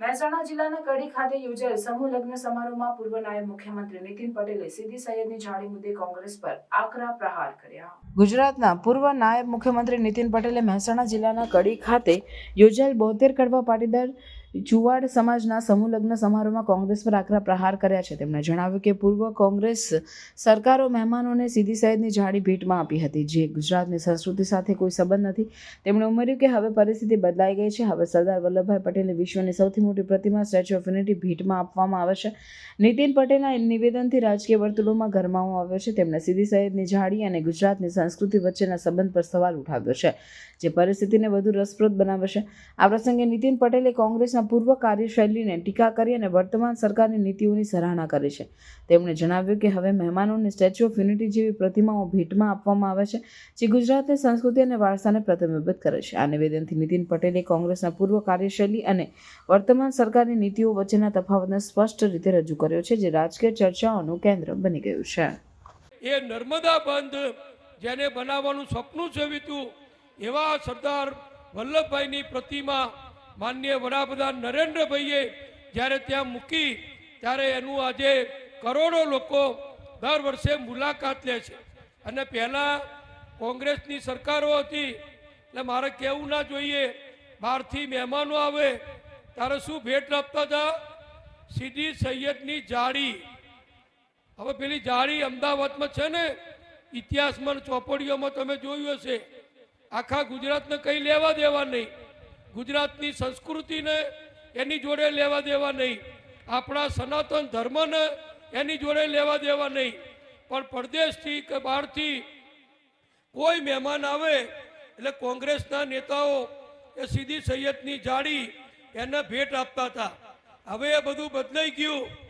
મહેસાણા જિલ્લાના કડી ખાતે યોજાયેલ સમૂહ લગ્ન સમારોહમાં પૂર્વ નાયબ મુખ્યમંત્રી નીતિન પટેલે સીધી સૈયદની જાળી મુદ્દે કોંગ્રેસ પર આકરા પ્રહાર કર્યા. ગુજરાતના પૂર્વ નાયબ મુખ્યમંત્રી નીતિન પટેલે મહેસાણા જિલ્લાના કડી ખાતે યોજાયેલ બોતેર કડવા પાટીદાર ચુવાડ સમાજના સમૂહ લગ્ન સમારોહમાં કોંગ્રેસ પર આકરા પ્રહાર કર્યા છે. તેમણે જણાવ્યું કે પૂર્વ કોંગ્રેસ સરકારો મહેમાનોને સીધી સહેદની જાળી ભેટમાં આપી હતી, જે ગુજરાતની સંસ્કૃતિ સાથે કોઈ સંબંધ નથી. તેમણે ઉમેર્યું કે હવે પરિસ્થિતિ બદલાઈ ગઈ છે. હવે સરદાર વલ્લભભાઈ પટેલને વિશ્વની સૌથી મોટી પ્રતિમા સ્ટેચ્યુ ઓફ યુનિટી ભેટમાં આપવામાં આવે છે. નીતિન પટેલના નિવેદનથી રાજકીય વર્તુળોમાં ગરમાવો આવ્યો છે. તેમણે સીધી સાહેબની જાળી અને ગુજરાતની સંસ્કૃતિ વચ્ચેના સંબંધ પર સવાલ ઉઠાવ્યો છે, જે પરિસ્થિતિને વધુ રસપ્રદ બનાવે છે. આ પ્રસંગે નીતિન પટેલે કોંગ્રેસના પૂર્વ કાર્યશૈલીને ટીકા કરી અને વર્તમાન સરકારની નીતિઓની સરાહના કરી છે. તેમણે જણાવ્યું કે હવે મહેમાનોને સ્ટેચ્યુ ઓફ યુનિટી જેવી પ્રતિમાઓ ભેટમાં આપવામાં આવે છે, જે ગુજરાતની સંસ્કૃતિ અને વારસાને પ્રતિબિંબિત કરે છે. આ નિવેદનથી નીતિન પટેલે કોંગ્રેસના પૂર્વ કાર્યશૈલી અને વર્તમાન સરકારની નીતિઓ વચ્ચેના તફાવતને સ્પષ્ટ રીતે રજૂ કર્યો છે, જે રાજકીય ચર્ચાઓનું કેન્દ્ર બની ગયું છે. એ નર્મદા બંધ જેને બનાવવાનું સપનું સેવ્યું એવા સરદાર વલ્લભભાઈની પ્રતિમા માનનીય વડાપ્રધાન નરેન્દ્રભાઈએ જ્યારે ત્યાં મૂકી, ત્યારે એનું આજે કરોડો લોકો દર વર્ષે મુલાકાત લે છે. અને પહેલાં કોંગ્રેસની સરકારો હતી, એટલે મારે કહેવું ના જોઈએ, બહારથી મહેમાનો આવે, ત્યારે શું ભેટ આપતા હતા? સીધી સૈયદની જાળી. હવે પેલી જાળી અમદાવાદમાં છે ને, ઇતિહાસમાં ચોપડીઓમાં તમે જોયું હશે. આખા ગુજરાતને કંઈ લેવા દેવા નહીં. ગુજરાતની સંસ્કૃતિને એની જોડે લેવા દેવા નહીં. આપણા સનાતન ધર્મને એની જોડે લેવા દેવા નહીં. પણ પરદેશથી કે બહારથી કોઈ મહેમાન આવે, એટલે કોંગ્રેસના નેતાઓ એ સીધી સૈયદની જાળી એને ભેટ આપતા હતા. હવે એ બધું બદલાઈ ગયું.